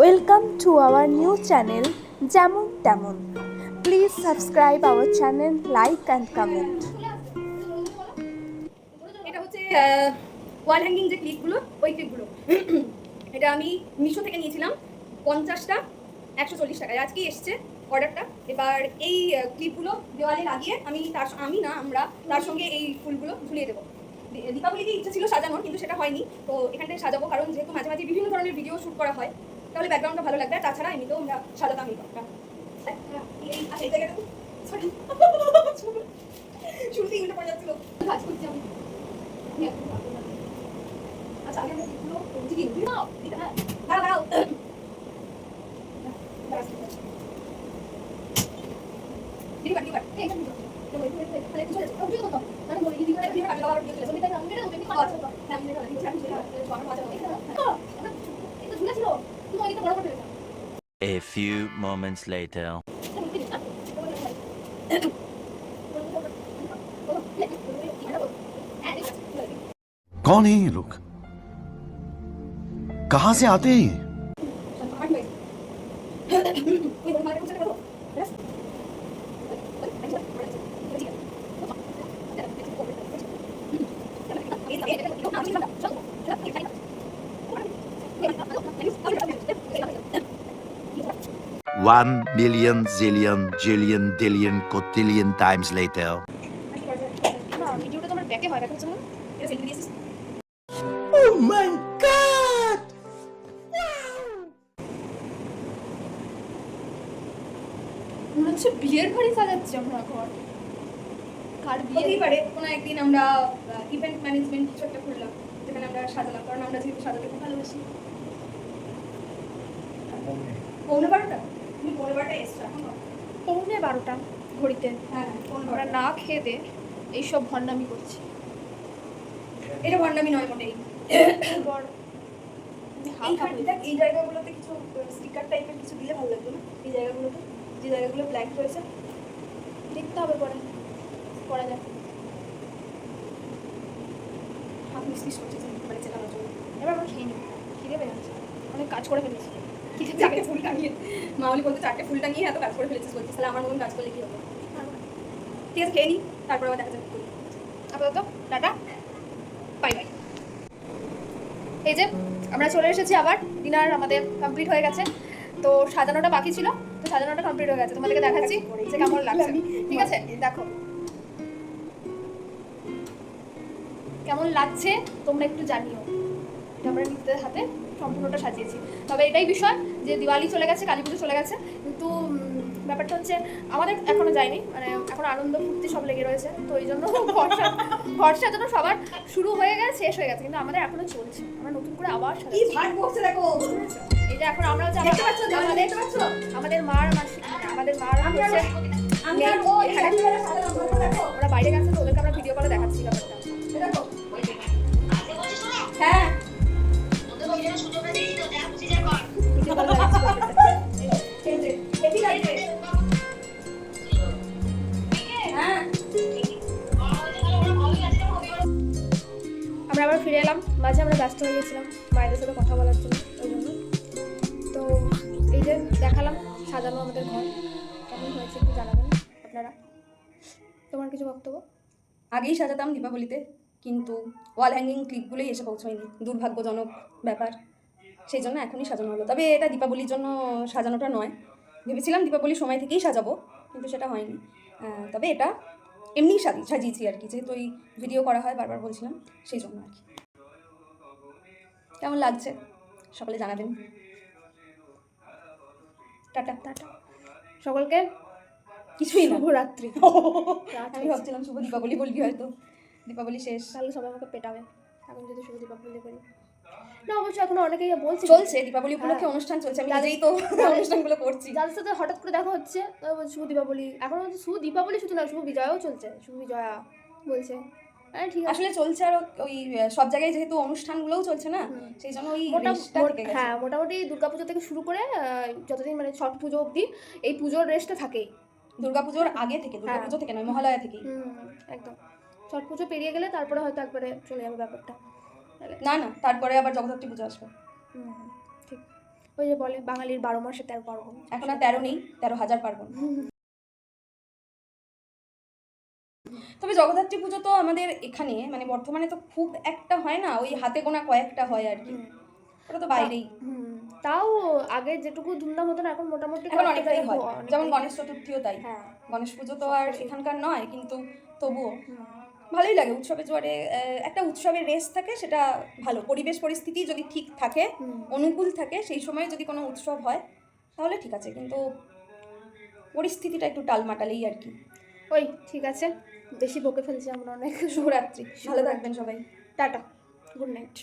Welcome to our new channel যেমন তেমন please subscribe our channel like and comment এটা হচ্ছে ওয়াল হ্যাঙ্গিং যে ক্লিপগুলো ওই ক্লিপগুলো এটা আমি মিশো থেকে নিয়েছিলাম, পঞ্চাশটা, একশো চল্লিশ টাকায়। আজকেই এসছে অর্ডারটা এবার এই ক্লিপগুলো দেওয়ালে লাগিয়ে আমি তার আমি না, আমরা তার সঙ্গে এই ফুলগুলো ঝুলিয়ে দেবো। দীপাবলিতে ইচ্ছা ছিল সাজানোর, কিন্তু সেটা হয়নি। তো এখানটায় সাজাবো, কারণ যেহেতু মাঝে মাঝে বিভিন্ন ধরনের ভিডিও শ্যুট করা হয় তাহলে ব্যাকগ্রাউন্ডটা ভালো লাগবে তাছাড়া এমনিতেও আমরা এই ঘরটা আচ্ছা, এই জায়গাটা কাজ করছি আমি আচ্ছা হ্যাঁ তাহলে মানে A few moments later. कौन है ये लोग कहां से आते हैं ये One million zillion jillion dillion cotillion times later. হয় এটা সেলফি দিয়েছিস মনে হচ্ছে বিয়ের বাড়ি সাজাচ্ছি আমরা ঘর। কার বিয়ে? পারে কোনো একদিন আমরা ইভেন্ট ম্যানেজমেন্ট কিছু একটা করলাম যেখানে আমরা সাজালাম কারণ আমরা যেহেতু সাজাতে খুব ভালোবাসি। পৌনে বারোটা? পৌনে বারোটা ঘড়িতে। হ্যাঁ হ্যাঁ, বারোটা। না খেয়ে দে এইসব ভণ্ডামি করছি। এটা ভণ্ডামি নয় মোটেই এই জায়গাগুলোতে কিছু স্টিকার টাইপের কিছু দিলে ভালো লাগবে না? এই জায়গাগুলোতে যে জায়গাগুলো ব্ল্যাক রয়েছে দেখতে হবে পরে। মিস্ত্রি করছে মানে চেলানোর জন্য। এবার আমরা খেয়ে নিই। খিদে যাচ্ছে। অনেক কাজ করে ফেলেছি। চারটে ফুল টাঙিয়ে। মামলি বলতে, চারটে ফুল টাঙিয়ে এত কাজ করে ফেলেছিস বলছিস তাহলে আমার মতন কাজ করলে কি হবে? ঠিক আছে, খেয়ে নি, তারপর আবার দেখা যাবে। আপাতত, টাটা। বাই বাই এই যে, আমরা চলে এসেছি আবার। ডিনার আমাদের কমপ্লিট হয়ে গেছে। তো সাজানোটা বাকি ছিল। তো সাজানোটা কমপ্লিট হয়ে গেছে। তোমাদেরকে দেখাচ্ছি যে কেমন লাগছে। ঠিক আছে, দেখো। কেমন লাগছে, তোমরা একটু জানিও। এটা আমরা নিজেদের হাতে সম্পূর্ণটা সাজিয়েছি। তবে এটাই বিষয় যে দিওয়ালি চলে গেছে কালী পুজো চলে গেছে। কিন্তু ব্যাপারটা হচ্ছে আমাদের এখনও যায়নি। মানে এখন আনন্দ ফুর্তি সব লেগে রয়েছে। তো এই জন্য ভরসা ভরসা জন্য সবার শুরু হয়ে গেছে শেষ হয়ে গেছে। কিন্তু আমাদের এখনও চলছে। আমরা নতুন করে আবার দেখো। এই যে এখন আমরা আমাদের আমাদের মার মাসি আমাদের মার আমি হচ্ছে আমি আর ও এই রাত্রিবেলা সাজালাম দেখো দেখো। ওরা বাইরে গেছে তো ওদেরকে আমরা ভিডিও কলে দেখাচ্ছি। ফিরে এলাম। মাঝে আমরা ব্যস্ত হয়ে গেছিলাম, মায়েদের সাথে কথা বলার জন্য, ওই জন্য। তো এই যে দেখালাম, সাজানো আমাদের ঘর। কেমন হয়েছে একটু জানাবেন আপনারা? তোমার কিছু বক্তব্য? আগেই সাজাতাম দীপাবলিতে, কিন্তু ওয়াল হ্যাঙ্গিং ক্লিপগুলোই এসে পৌঁছয়নি। দুর্ভাগ্যজনক ব্যাপার। সেই জন্য এখনই সাজানো হলো। তবে এটা দীপাবলির জন্য সাজানোটা নয়। ভেবেছিলাম দীপাবলির সময় থেকেই সাজাবো, কিন্তু সেটা হয়নি। তবে এটা এমনিই সাজি সাজিয়েছি আর কি। যেহেতু ওই ভিডিও করা হয় বারবার বলছিলাম সেই জন্য আর কি। কেমন লাগছে? সকলে জানাবেন। টাটা। টাটা। সকলকে কিছুই না। শুভরাত্রি। রাত আমি ভাবছিলাম শুভ দীপাবলি বলবি হয়তো। দীপাবলি শেষ। তাহলে সবাই আমাকে পেটাবে। এখন যদি শুভ দীপাবলি করি। না অবশ্য এখন অনেকেই বলছে। চলছে দীপাবলি উপলক্ষে হ্যাঁ। অনুষ্ঠান চলছে আমি নিজেই তো অনুষ্ঠানগুলো করছি। যাদের সাথে হঠাৎ করে দেখা হচ্ছে শুভ দীপাবলি। এখন শুভ দীপাবলি শুধু না শুভ বিজয়াও চলছে শুভ বিজয়া বলছে। হ্যাঁ ঠিক আছে। আসলে চলছে আর ওই সব জায়গায় যেহেতু অনুষ্ঠানগুলোও চলছে না সেই জন্য ওই থেকে হ্যাঁ মোটামুটি দুর্গাপুজো থেকে শুরু করে যতদিন মানে ছট পুজো অবধি এই পুজোর রেস্টটা থাকেই। দুর্গাপুজোর আগে থেকে হ্যাঁ। দুর্গাপুজো থেকে নয় মহালয়া থেকেই। হুম একদম। ছট পুজো পেরিয়ে গেলে তারপরে হয়তো একবারে চলে যাবে ব্যাপারটা। না না তারপরে আবার জগদ্ধাত্রী পুজো আসবে। ঠিক। ওই যে বলে বাঙালির বারো মাসে তেরো পার্বণ। এখন আর তেরো নেই তেরো হাজার পার্বণ। তবে জগদ্ধাত্রী পুজো তো আমাদের এখানে মানে বর্তমানে তো খুব একটা হয় না ওই হাতে গোনা কয়েকটা হয় আর কি। ওটা তো বাইরেই। তাও আগে যেটুকু ধুমধাম হতো না এখন মোটামুটি এখন অনেকটাই হয়। যেমন গণেশ চতুর্থীও তাই। হ্যাঁ। গণেশ পুজো তো আর এখানকার নয় কিন্তু তবুও। ভালোই লাগে উৎসবের জোয়ারে একটা উৎসবের রেস থাকে সেটা ভালো। পরিবেশ পরিস্থিতি যদি ঠিক থাকে অনুকূল থাকে সেই সময় যদি কোনো উৎসব হয় তাহলে ঠিক আছে কিন্তু পরিস্থিতিটা একটু টালমাটালেই আর কি। ওই ঠিক আছে। বেশি বকে ফেলছি আমরা অনেক। শুভরাত্রি ভালো থাকবেন সবাই। Tata good night.